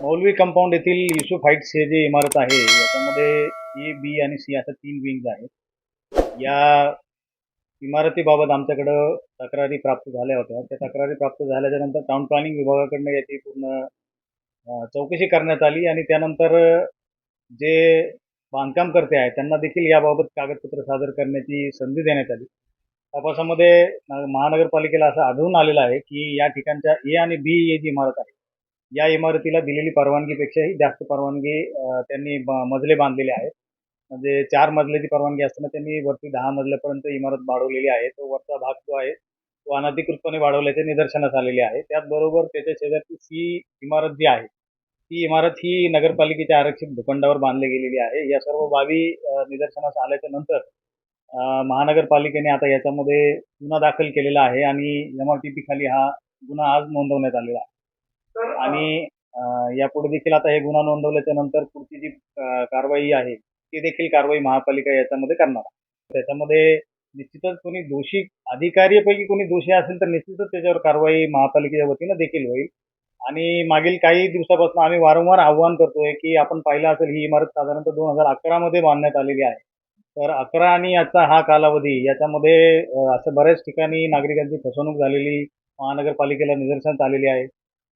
मौलवी कंपाऊंड येथील युसुफ हाईट्स हे जे इमारत आहे याच्यामध्ये ए बी आणि सी अशा तीन विंग्ज आहेत. या इमारतीबाबत आमच्याकडं तक्रारी प्राप्त झाल्या होत्या. त्या तक्रारी प्राप्त झाल्याच्यानंतर टाउन प्लॅनिंग विभागाकडनं याची पूर्ण चौकशी करण्यात आली आणि त्यानंतर जे बांधकामकर्ते आहेत त्यांना देखील याबाबत कागदपत्र सादर करण्याची संधी देण्यात आली. तपासामध्ये महानगरपालिकेला असं आढळून आलेलं आहे की या ठिकाणच्या ए आणि बी ही जी इमारत आहे या इमारतीला दिलेली परवानगीपेक्षाही जास्त परवानगी त्यांनी मजले बांधलेले आहेत. म्हणजे चार मजल्याची परवानगी असताना त्यांनी वरती दहा मजल्यापर्यंत इमारत वाढवलेली आहे. तो वरचा भाग जो आहे तो अनधिकृतपणे वाढवल्याचे निदर्शनास आलेले आहे. त्याचबरोबर त्याच्या शेजारची ही इमारत जी आहे ती इमारत ही नगरपालिकेच्या आरक्षित भूखंडावर बांधली गेलेली आहे. या सर्व बाबी निदर्शनास आल्याच्यानंतर महानगरपालिकेने आता याच्यामध्ये गुन्हा दाखल केलेला आहे आणि एम आर टी पी खाली हा गुन्हा आज नोंदवण्यात आलेला आहे. आणि यापुढे देखील आता हे गुन्हा नोंदवल्याच्या नंतर पुढची जी कारवाई आहे ती देखील कारवाई महापालिका याच्यामध्ये करणार त्याच्यामध्ये निश्चितच कोणी दोषी अधिकारीपैकी कोणी दोषी असेल तर निश्चितच त्याच्यावर कारवाई महापालिकेच्या वतीनं देखील होईल. आणि मागील काही दिवसापासून आम्ही वारंवार आव्हान करतोय की आपण पाहिलं असेल ही इमारत साधारणतः दोन हजार अकरामध्ये बांधण्यात आलेली आहे. तर अकरा आणि याचा हा कालावधी याच्यामध्ये असं बऱ्याच ठिकाणी नागरिकांची फसवणूक झालेली महानगरपालिकेला निदर्शनात आलेली आहे.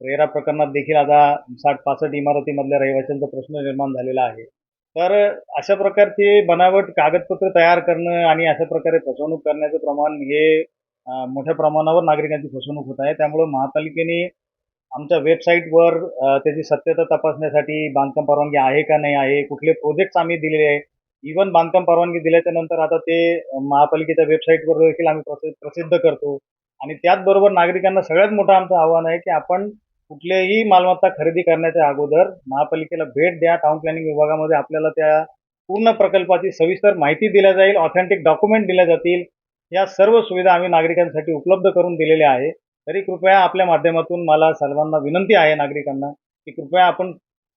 रेरा प्रकरणात देखील आता साठ पासष्ट इमारतीमधल्या रहिवाशांचा प्रश्न निर्माण झालेला आहे. तर अशा प्रकारचे बनावट कागदपत्र तयार करणं आणि अशा प्रकारे फसवणूक करण्याचं प्रमाण हे मोठ्या प्रमाणावर नागरिकांची फसवणूक होत आहे. त्यामुळं महापालिकेने आमच्या वेबसाईटवर त्याची सत्यता तपासण्यासाठी बांधकाम परवानगी आहे का नाही आहे कुठले प्रोजेक्ट्स आम्ही दिलेले आहे इव्हन बांधकाम परवानगी दिल्याच्या नंतर आता ते महापालिकेच्या वेबसाईटवर देखील आम्ही प्रसिद्ध करतो. आणि त्याचबरोबर नागरिकांना सगळ्यात मोठं आमचं आव्हान आहे की आपण कुठलेही मालमत्ता खरेदी करण्याच्या अगोदर महापालिकेला भेट द्या. टाउन प्लॅनिंग विभागामध्ये आपल्याला त्या पूर्ण प्रकल्पाची सविस्तर माहिती दिल्या जाईल. ऑथेंटिक डॉक्युमेंट दिल्या जातील. या सर्व सुविधा आम्ही नागरिकांसाठी उपलब्ध करून दिलेल्या आहे तरी कृपया आपल्या माध्यमातून मला सर्वांना विनंती आहे नागरिकांना की कृपया आपण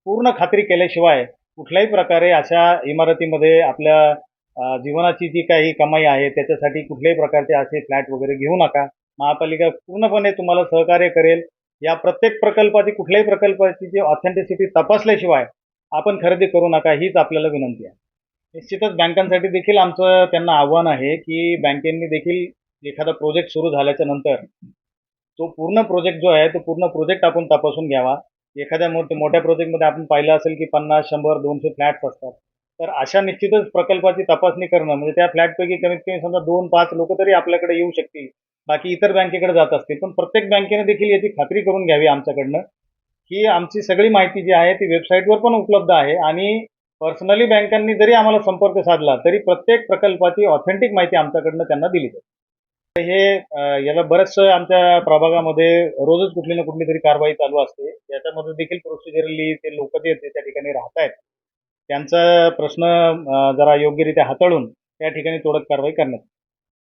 पूर्ण खात्री केल्याशिवाय कुठल्याही प्रकारे अशा इमारतीमध्ये आपल्या जीवनाची जी काही कमाई आहे त्याच्यासाठी कुठल्याही प्रकारचे असे फ्लॅट वगैरे घेऊ नका. महापालिका पूर्णपणे तुम्हाला सहकार्य करेल. या प्रत्येक प्रकल्पाची कुठल्याही प्रकल्पाची जी ऑथेंटिसिटी तपासल्याशिवाय आपण खरेदी करू नका हीच आपल्याला विनंती आहे. निश्चितच बँकांसाठी देखील आमचं त्यांना आव्हान आहे की बँकेंनी देखील एखादा प्रोजेक्ट सुरू झाल्याच्यानंतर तो पूर्ण प्रोजेक्ट जो आहे तो पूर्ण प्रोजेक्ट आपण तपासून घ्यावा. एखाद्या मोठ मोठ्या प्रोजेक्टमध्ये आपण पाहिलं असेल की पन्नास शंभर दोनशे फ्लॅट्स असतात. तर अशा निश्चितच प्रकल्पाची तपासणी करणं म्हणजे त्या फ्लॅटपैकी कमीत कमी समजा दोन पाच लोक तरी आपल्याकडे येऊ शकतील. बाकी इतर बँकेकडे जात असतील. पण प्रत्येक बँकेने देखील याची खात्री करून घ्यावी आमच्याकडनं की आमची सगळी माहिती जी आहे ती वेबसाईटवर पण उपलब्ध आहे आणि पर्सनली बँकांनी जरी आम्हाला संपर्क साधला तरी प्रत्येक प्रकल्पाची ऑथेंटिक माहिती आमच्याकडनं त्यांना दिली जाते. तर हे याला बरंचसं आमच्या प्रभागामध्ये रोजच कुठली ना कुठली तरी कारवाई चालू असते. याच्यामध्ये देखील प्रोसिजरली ते लोक जे त्या ठिकाणी राहत आहेत. त्यांचा प्रश्न जरा योग्यरित्या हाताळून त्या ठिकाणी तोडक कारवाई करण्यात